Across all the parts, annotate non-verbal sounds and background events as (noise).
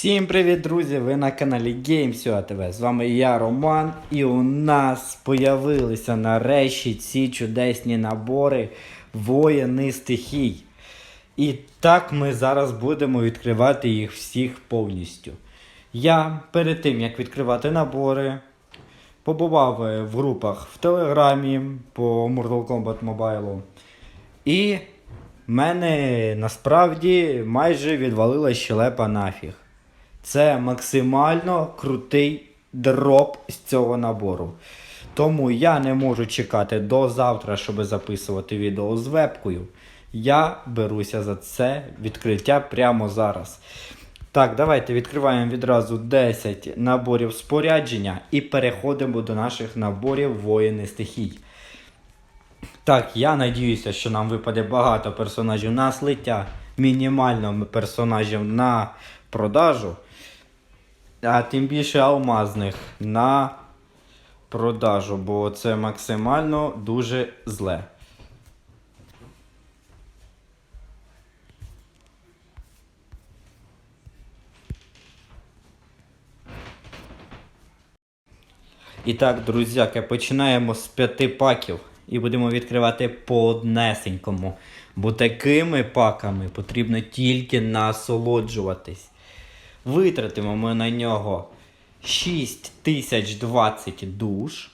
Всім привіт, друзі! Ви на каналі Games ТВ. З вами я, Роман, і у нас появилися нарешті ці чудесні набори воїни стихій. І так ми зараз будемо відкривати їх всіх повністю. Я перед тим як відкривати набори, побував в групах в Телеграмі по Mortal Kombat Mobile. І в мене насправді майже відвалила щелепа нафіг. Це максимально крутий дроп з цього набору. Тому я не можу чекати до завтра, щоб записувати відео з вебкою. Я беруся за це відкриття прямо зараз. Так, давайте відкриваємо відразу 10 наборів спорядження і переходимо до наших наборів воїни стихій. Так, я надіюся, що нам випаде багато персонажів на слиття, мінімально персонажів на продажу, а тим більше алмазних на продажу, бо це максимально дуже зле. І так, друзяки, починаємо з п'яти паків і будемо відкривати по однесенькому. Бо такими паками потрібно тільки насолоджуватись. Витратимо ми на нього 6020 душ.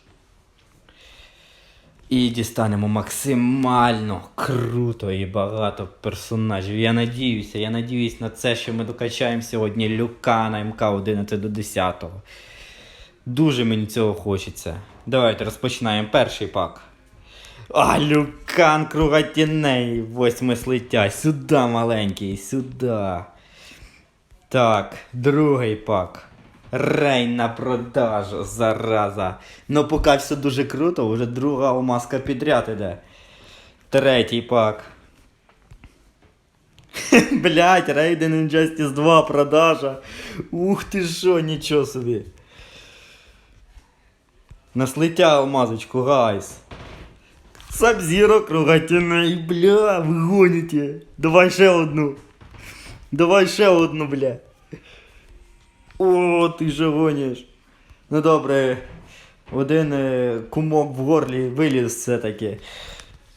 І дістанемо максимально круто і багато персонажів. Я надіюся, я надіюсь на це, що ми докачаємо сьогодні Люкана МК 11 до 10. Дуже мені цього хочеться. Давайте розпочинаємо перший пак. А, Люкан круга тіней. Восьме слиття. Сюди, маленький, сюди. Так, другий пак. Рейн на продажу, зараза. Ну, поки все дуже круто, вже друга алмазка підряд іде. Третій пак. (laughs) Блять, Raiden Injustice 2 продажа. Ух ти що, нічого собі. На слиття алмазочку, гайс. Сабзіро тіней, бля, ви гоніте. Давай ще одну. Давай ще одну, бля. О, ти же гониш. Ну добре, один е, кумок в горлі виліз все-таки.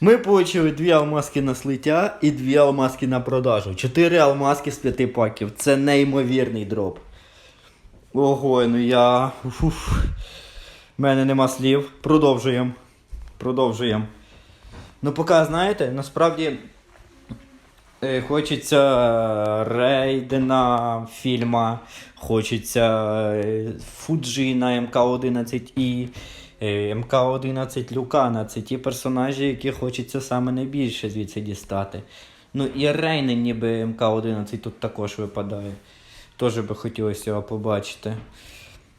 Ми отримали дві алмазки на слиття і дві алмазки на продажу. Чотири алмазки з п'яти паків. Це неймовірний дроп. Ого, ну я. У мене нема слів. Продовжуємо. Продовжуємо. Ну, поки, знаєте, насправді хочеться Рейдена фільма, хочеться е, Фуджіна МК-11 і МК-11 Люкана. Це ті персонажі, які хочеться саме найбільше звідси дістати. Ну і Рейнен ніби МК-11 тут також випадає. Теж би хотілося його побачити.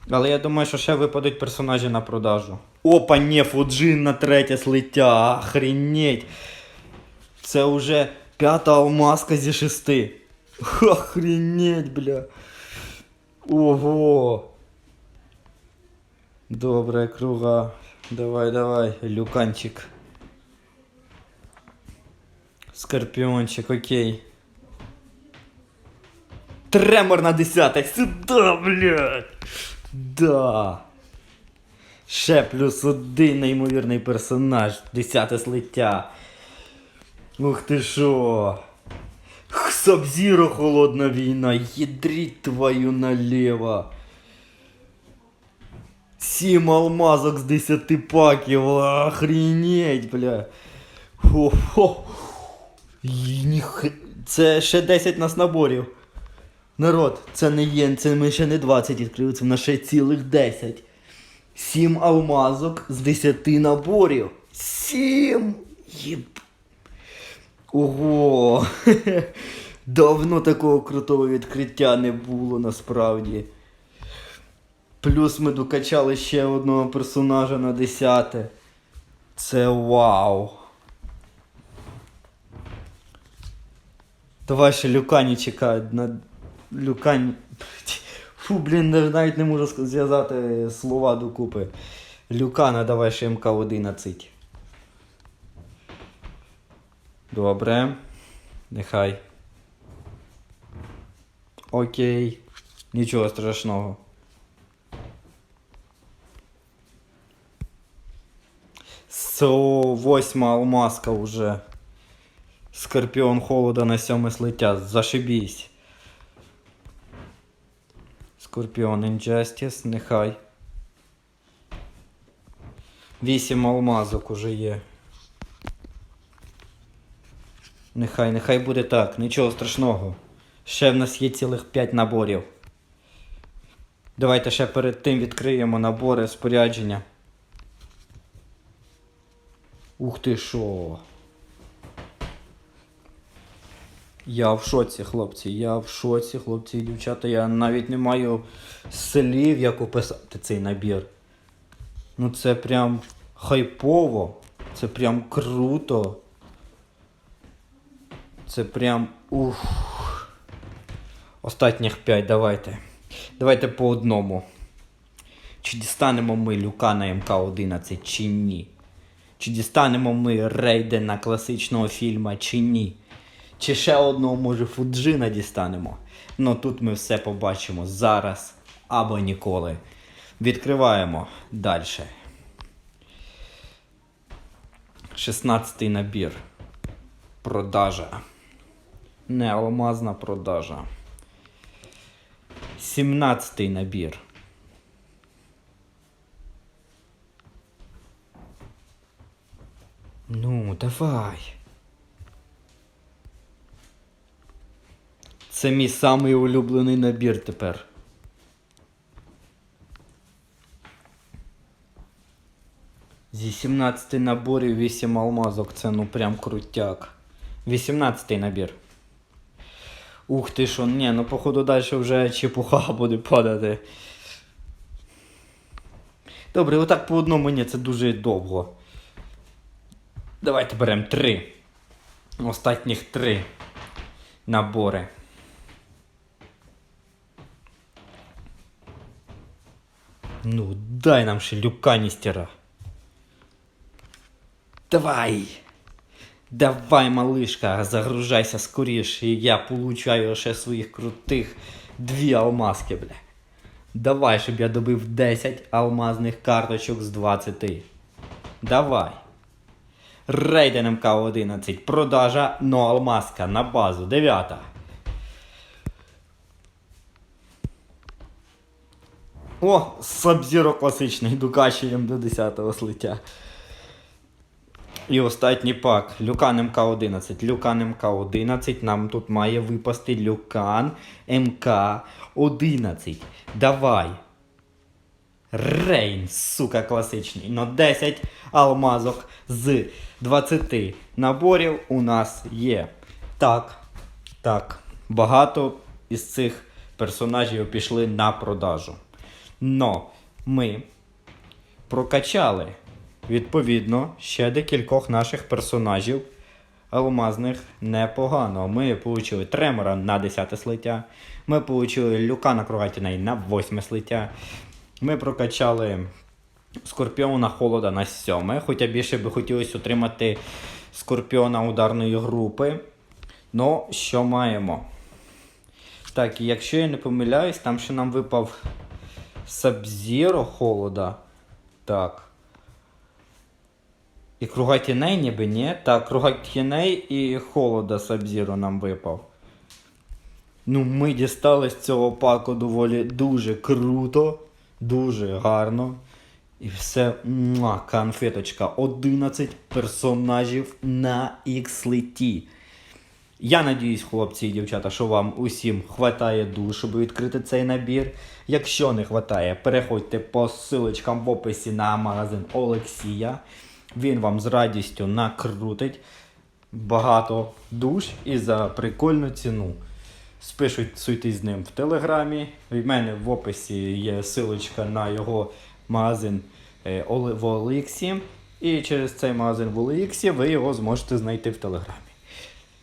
Але я думаю, що ще випадуть персонажі на продажу. Опа, не, Фуджин на третє слиття, охренеть. Це вже п'ята алмазка зі шести. Охренеть, бля. Ого. Добре, круга. Давай, давай, люканчик. Скорпіончик, окей. Тремор на десяте. Сюда, блядь. Да. Ще плюс один неймовірний персонаж. Десяте слиття. Ух ти шо. Сабзіро холодна війна. Єдріть твою наліво. Сім алмазок з десяти паків. Охренеть, бля. Хо-хо. Це ще 10 нас наборів. Народ, це не є, це ми ще не 20 відкрили, це в нас ще цілих 10. Сім алмазок з 10 наборів. Сім! Єб... Ого! (laughs) Давно такого крутого відкриття не було насправді. Плюс ми докачали ще одного персонажа на 10. Це вау! Давай ще Люкані чекають на Люкань. (laughs) Фу, блін, навіть не можу зв'язати слова докупи. Люкана, давай ще МК-11. Добре. Нехай. Окей. Нічого страшного. Со восьма алмазка уже. Скорпіон холода на сьоме слиття. Зашибісь. Скорпіон Injustice, нехай. Вісім алмазок уже є. Нехай, нехай буде так, нічого страшного. Ще в нас є цілих 5 наборів. Давайте ще перед тим відкриємо набори спорядження. Ух ти що. Я в шоці, хлопці. Я в шоці, хлопці і дівчата. Я навіть не маю слів, як описати цей набір. Ну це прям хайпово. Це прям круто. Це прям ух. Останніх 5, давайте. Давайте по одному. Чи дістанемо ми люка на МК-11 чи ні? Чи дістанемо ми Рейдена класичного фільма чи ні? Чи ще одного, може, Фуджина дістанемо? Ну тут ми все побачимо зараз або ніколи. Відкриваємо далі. 16 набір. Продажа. Не алмазна продажа. 17 набір. Ну, давай. Це мій самий улюблений набір тепер. Зі 17 наборів 8 алмазок, це ну прям крутяк. 18 набір. Ух ти що, ні, ну походу далі вже чепуха (laughs) буде падати. Добре, отак по одному ні, це дуже довго. Давайте беремо три. Останніх три набори. Ну, дай нам ще люка ністера. Давай! Давай, малишка, загружайся скоріше, і я получаю ще своїх крутих дві алмазки, бля. Давай, щоб я добив 10 алмазних карточок з 20. Давай. Рейден МК-11. Продажа, но алмазка на базу. 9. О, Сабзіро класичний, дукачуємо до 10 слиття. І останній пак. Люкан МК-11. Люкан МК-11. Нам тут має випасти Люкан МК-11. Давай. Рейн, сука, класичний. Но 10 алмазок з 20 наборів у нас є. Так, так. Багато із цих персонажів пішли на продажу. Но ми прокачали відповідно ще декількох наших персонажів алмазних непогано. Ми отримали Тремора на 10 слиття. Ми отримали Люкана Кругатіней на 8 слиття. Ми прокачали Скорпіона Холода на 7. Хоча більше би хотілося отримати Скорпіона ударної групи. Ну, що маємо? Так, і якщо я не помиляюсь, там ще нам випав Сабзіро холода. Так. І круга тіней ніби ні. Так, круга тіней і холода Сабзіро нам випав. Ну, ми дістали з цього паку доволі дуже круто, дуже гарно. І все, муа, конфеточка. 11 персонажів на X-леті. Я надіюсь, хлопці і дівчата, що вам усім хватає душ, щоб відкрити цей набір. Якщо не хватає, переходьте по ссылочкам в описі на магазин Олексія. Він вам з радістю накрутить багато душ і за прикольну ціну. Спишуйтесь з ним в телеграмі. В мене в описі є ссылочка на його магазин е, в Олексі. І через цей магазин в Олексі ви його зможете знайти в телеграмі.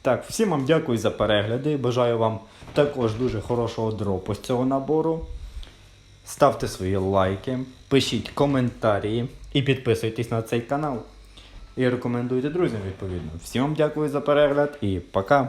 Так, всім вам дякую за перегляди. Бажаю вам також дуже хорошого дропу з цього набору. Ставте свої лайки, пишіть коментарі і підписуйтесь на цей канал. І рекомендуйте друзям відповідно. Всім дякую за перегляд і пока!